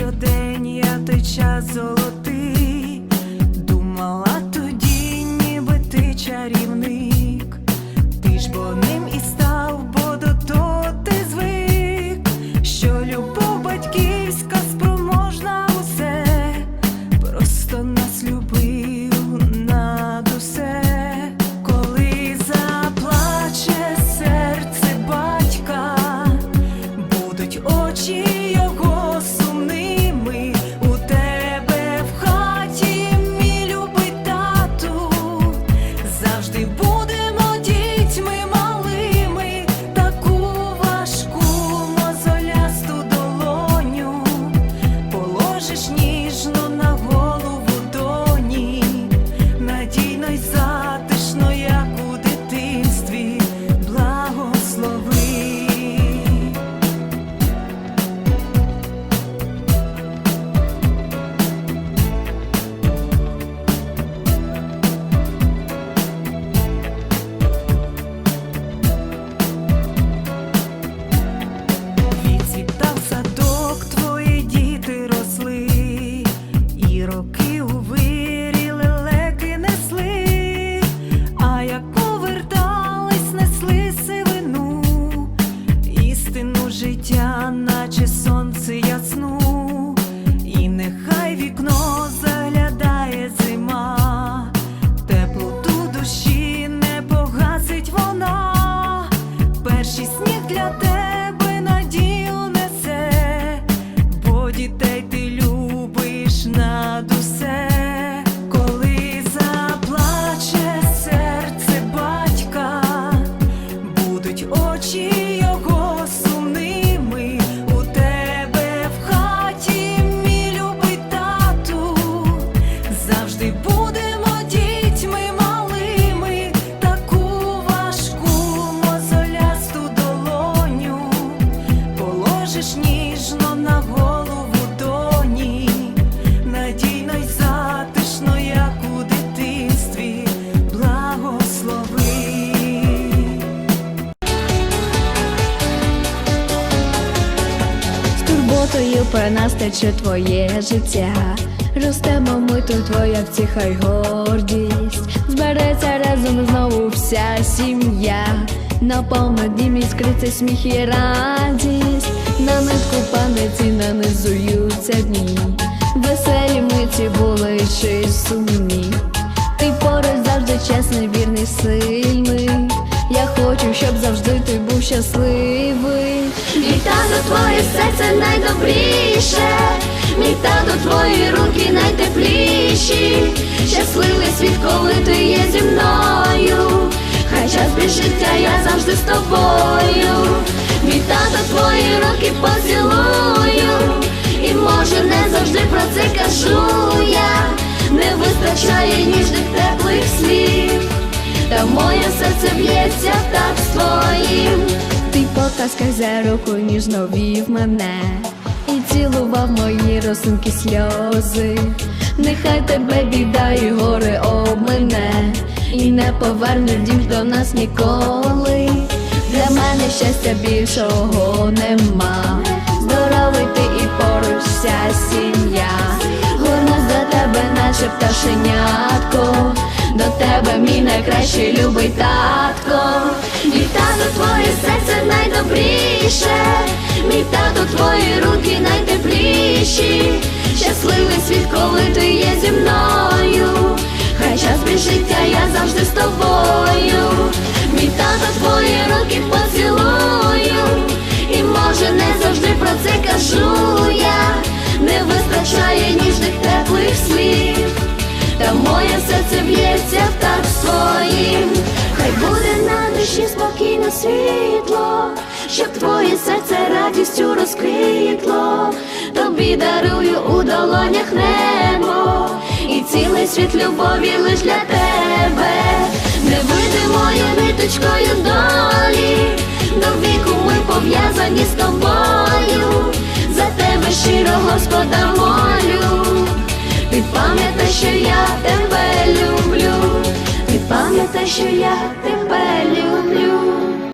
щодень я той час золотий завжди будемо дітьми малими, таку важку мозолясту долоню, положиш ніжно на голову доні, надійно й затишно, як у дитинстві, благослови. З турботою про твоє життя. Ростемо ми тут твоя втіха й гордість. Збереться разом знову вся сім'я. Наповно дім іскриться сміх і радість. На нитку пам'яті нанизуються дні. Веселі миті були чи сумні. Ти поруч завжди чесний, вірний, сильний. Я хочу, щоб завжди ти був щасливий. Мій тато, твоє серце найдобріше, мій тато, твої руки найтепліші, щасливий світ, коли ти є зі мною, хай час життя, я завжди з тобою. Мій тато, твої руки поцілую, і може не завжди про це кажу я, не вистачає ніжних теплих слів, та моє серце б'ється так з твоїм. Ти потаскай за руку ніжно вів мене цілував мої росинки сльози. Нехай тебе біда і горе обмине, і не поверне дім до нас ніколи. Для мене щастя більшого нема. Здоровий ти і поруч вся сім'я. Горно за тебе, наче пташенятко. До тебе мій найкращий любий татко. Найдобріше, мій тато, твої руки найтепліші, щасливий світ, коли ти є зі мною, хай час без життя, я завжди з тобою, мій тато, твої руки поцілую, і може не завжди про це кажу я, не вистачає ніжних теплих слів. Та моє серце б'ється так своїм, хай буде на душі спокійне світло, щоб твоє серце радістю розквітло, тобі дарую у долонях небо, і цілий світ любові лиш для тебе, невидимою ниточкою долі, до віку ми пов'язані з тобою, за тебе щиро Господа молю. Ти пам'ятай, що я тебе люблю, ти пам'ятай, що я тебе люблю.